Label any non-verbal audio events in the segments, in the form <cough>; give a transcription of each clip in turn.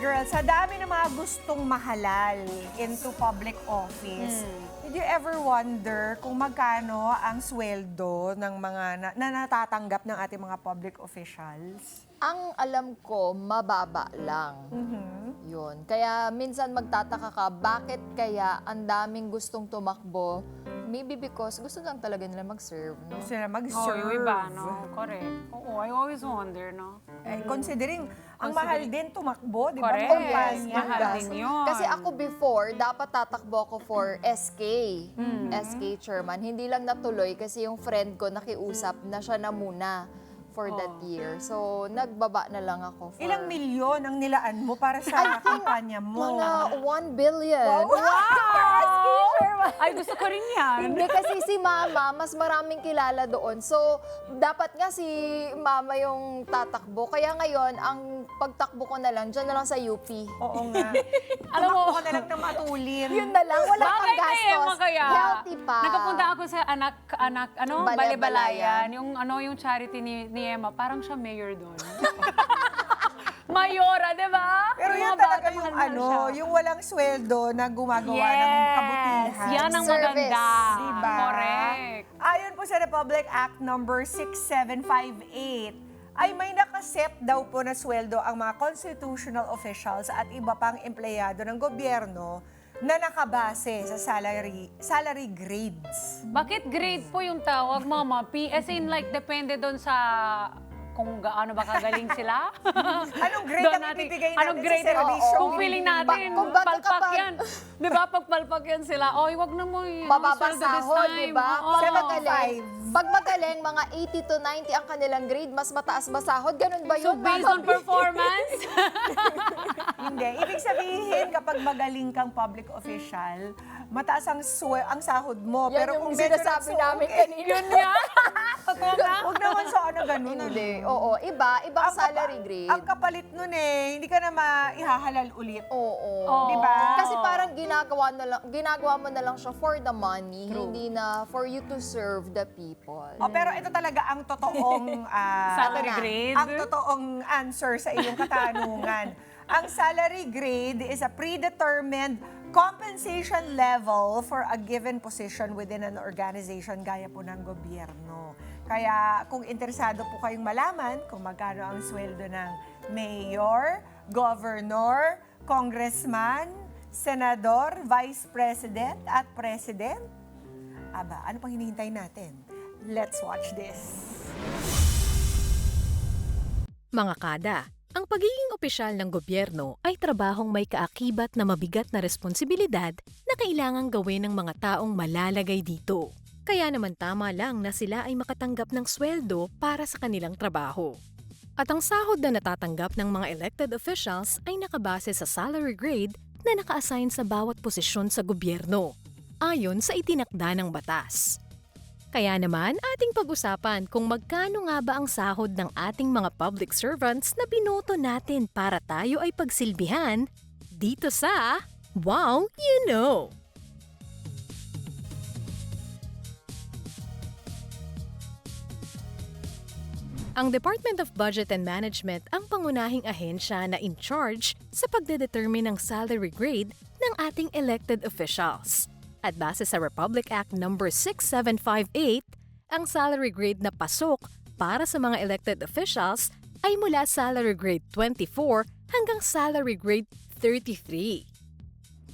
girl, sa dami ng mga gustong mahalal into public office, did you ever wonder kung magkano ang sweldo ng mga na, na natatanggap ng ating mga public officials? Ang alam ko, mababa lang. Yun. Kaya minsan magtataka ka, bakit kaya ang daming gustong tumakbo? Maybe because gusto lang talaga nila mag-serve. No? Gusto na Oh, mag-serve. yung iba, no? Correct. Oo, I always wonder, no? Eh, considering, ang mahal din tumakbo, di ba? Correct. Kumpanya. Yes, mahal din yun. Kasi ako before, dapat tatakbo ako for SK. SK chairman. Hindi lang natuloy kasi yung friend ko nakiusap na siya na muna for that year. So, nagbaba na lang ako for... Ilang milyon ang nilaan mo para sa kampanya mo? Mga 1 billion. <laughs> Ay, gusto ko rin yan. Hindi kasi si Mama, mas maraming kilala doon. So, dapat nga si Mama yung tatakbo. Kaya ngayon, ang pagtakbo ko na lang, dyan na lang sa UP. Oo nga. <laughs> Alam mo- Tumakbo ka na lang ng matulin. Yun na lang, wala pang Bagay gastos. Emma kaya. Healthy pa. Nagkapunta ako sa anak, anak, ano, Balay-balayan. Balibalayan. Yung, ano, yung charity ni, ni Emma. Parang siya mayor doon. <laughs> Mayora, di ba? Pero Yung yan mga talaga bata, yung mahal-mahal ano, siya. yung walang sweldo na gumagawa ng kabutihan. Yan ang Service. maganda. Diba? Correct. Ayon po sa Republic Act number 6758, ay may nakaset daw po na sweldo ang mga constitutional officials at iba pang empleyado ng gobyerno na nakabase sa salary salary grades. Bakit grade po yung tawag, mama? P, in like, depende doon sa kung gaano ba kagaling sila. <laughs> Anong grade Doon ang natin- ibibigay anong natin grade? sa servisyo? Kung feeling natin, Ba- kung baga palpak kapag- yan. Di ba? Pag palpak yan sila, oy, wag na mo yun. Mababa sahod, di time." ba? Pag 75. magaling, pag magaling, mga 80 to 90 ang kanilang grade, mas mataas ba sahod? Ganun ba So yun? based on performance, <laughs> Hindi. Ibig sabihin, kapag magaling kang public official, mataas ang, swe- ang sahod mo. Yan Pero yung kung medyo sinasabi namin kanina. yun <laughs> yan. Totoo nga. Huwag naman sa ano ganun. ano. Hindi. Oo, iba. Ibang Ang kapa- salary grade. Ang kapalit nun eh, hindi ka na maihahalal ulit. Oo. Oo. Di ba? Kasi parang ginagawa, na lang, ginagawa mo na lang siya for the money, hindi na for you to serve the people. Oh, pero ito talaga ang totoong <laughs> ah, Salary ano na, grade? Ang totoong answer sa iyong katanungan. <laughs> ang salary grade is a predetermined compensation level for a given position within an organization gaya po ng gobyerno. Kaya kung interesado po kayong malaman kung magkano ang sweldo ng mayor, governor, congressman, senador, vice president at president, aba, ano pang hinihintay natin? Let's watch this. Mga kada, ang pagiging opisyal ng gobyerno ay trabahong may kaakibat na mabigat na responsibilidad na kailangang gawin ng mga taong malalagay dito. Kaya naman tama lang na sila ay makatanggap ng sweldo para sa kanilang trabaho. At ang sahod na natatanggap ng mga elected officials ay nakabase sa salary grade na naka-assign sa bawat posisyon sa gobyerno, ayon sa itinakda ng batas. Kaya naman, ating pag-usapan kung magkano nga ba ang sahod ng ating mga public servants na binoto natin para tayo ay pagsilbihan dito sa Wow You Know! Ang Department of Budget and Management ang pangunahing ahensya na in charge sa pagdedetermine ng salary grade ng ating elected officials. At base sa Republic Act No. 6758, ang salary grade na pasok para sa mga elected officials ay mula salary grade 24 hanggang salary grade 33.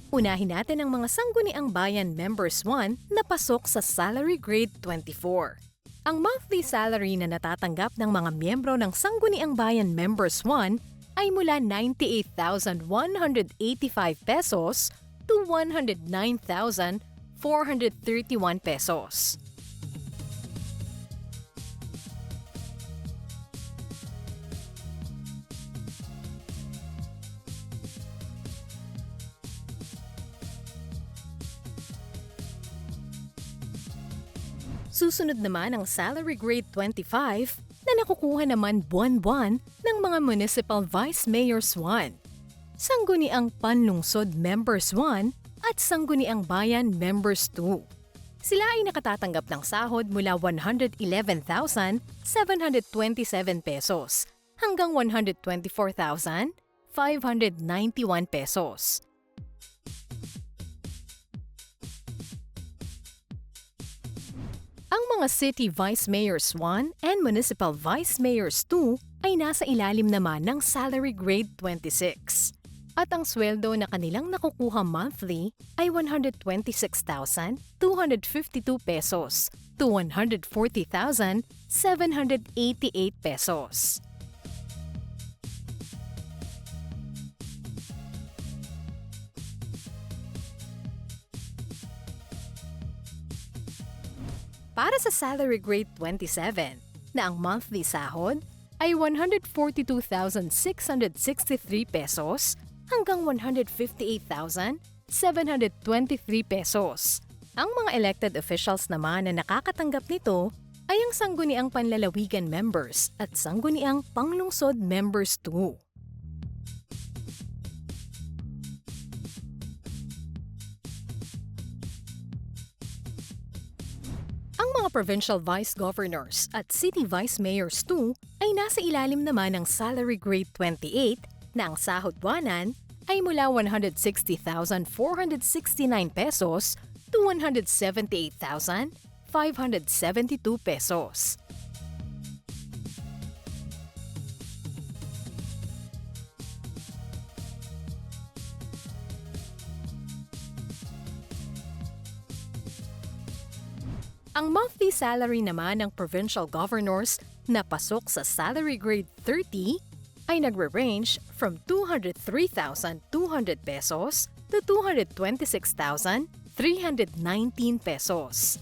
Unahin natin ang mga sangguniang bayan members 1 na pasok sa salary grade 24. Ang monthly salary na natatanggap ng mga miyembro ng Sangguniang Bayan Members 1 ay mula 98,185 pesos to 109,431 pesos. Susunod naman ang salary grade 25 na nakukuha naman buwan-buwan ng mga municipal vice mayors 1, sangguniang panlungsod members 1 at sangguniang bayan members 2. Sila ay nakatatanggap ng sahod mula 111,727 pesos hanggang 124,500 591 pesos. Ang mga City Vice Mayors 1 and Municipal Vice Mayors 2 ay nasa ilalim naman ng Salary Grade 26. At ang sweldo na kanilang nakukuha monthly ay 126,252 pesos to 140,788 pesos. Para sa salary grade 27, na ang monthly sahod ay 142,663 pesos hanggang 158,723 pesos. Ang mga elected officials naman na nakakatanggap nito ay ang sangguniang panlalawigan members at sangguniang panglungsod members 2. Ang mga provincial vice governors at city vice mayors 2 ay nasa ilalim naman ng salary grade 28 na ang sahod buwanan ay mula 160,469 pesos to 178,572 pesos. Ang monthly salary naman ng provincial governors na pasok sa salary grade 30 ay nagre-range from 203,200 pesos to 226,319 pesos.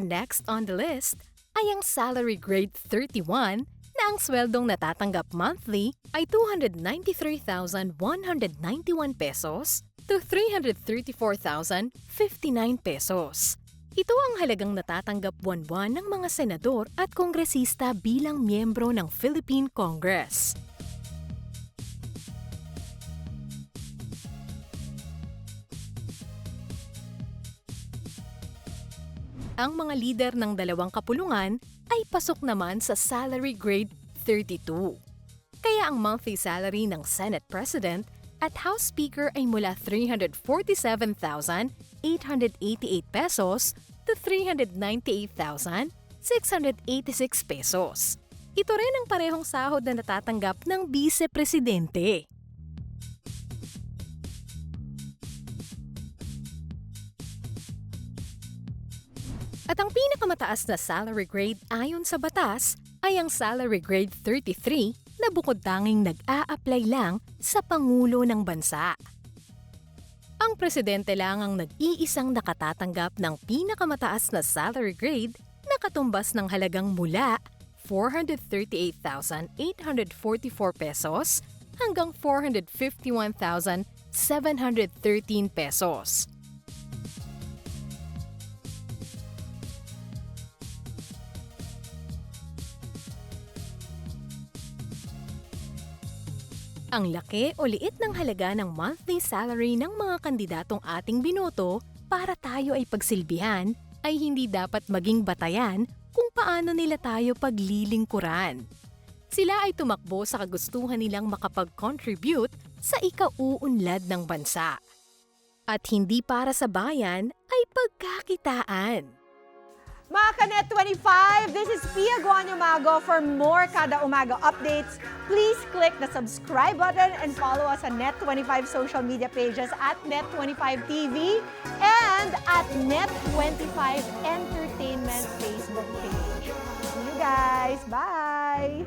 Next on the list ay ang salary grade 31 na ang sweldong natatanggap monthly ay 293,191 pesos to 334,059 pesos. Ito ang halagang natatanggap buwan-buwan ng mga senador at kongresista bilang miyembro ng Philippine Congress. Ang mga lider ng dalawang kapulungan ay pasok naman sa salary grade 32. Kaya ang monthly salary ng Senate President at House Speaker ay mula 347,888 pesos to 398,686 pesos. Ito rin ang parehong sahod na natatanggap ng Vice Presidente. At ang pinakamataas na salary grade ayon sa batas ay ang salary grade 33 na bukod tanging nag-a-apply lang sa Pangulo ng Bansa. Ang presidente lang ang nag-iisang nakatatanggap ng pinakamataas na salary grade na katumbas ng halagang mula 438,844 pesos hanggang 451,713 pesos. Ang laki o liit ng halaga ng monthly salary ng mga kandidatong ating binoto para tayo ay pagsilbihan ay hindi dapat maging batayan kung paano nila tayo paglilingkuran. Sila ay tumakbo sa kagustuhan nilang makapag-contribute sa ikauunlad ng bansa. At hindi para sa bayan ay pagkakitaan. Mga Kanet 25, this is Pia Guanyo Mago. For more Kada Umaga updates, please click the subscribe button and follow us on Net25 social media pages at Net25TV and at Net25 Entertainment Facebook page. See you guys. Bye!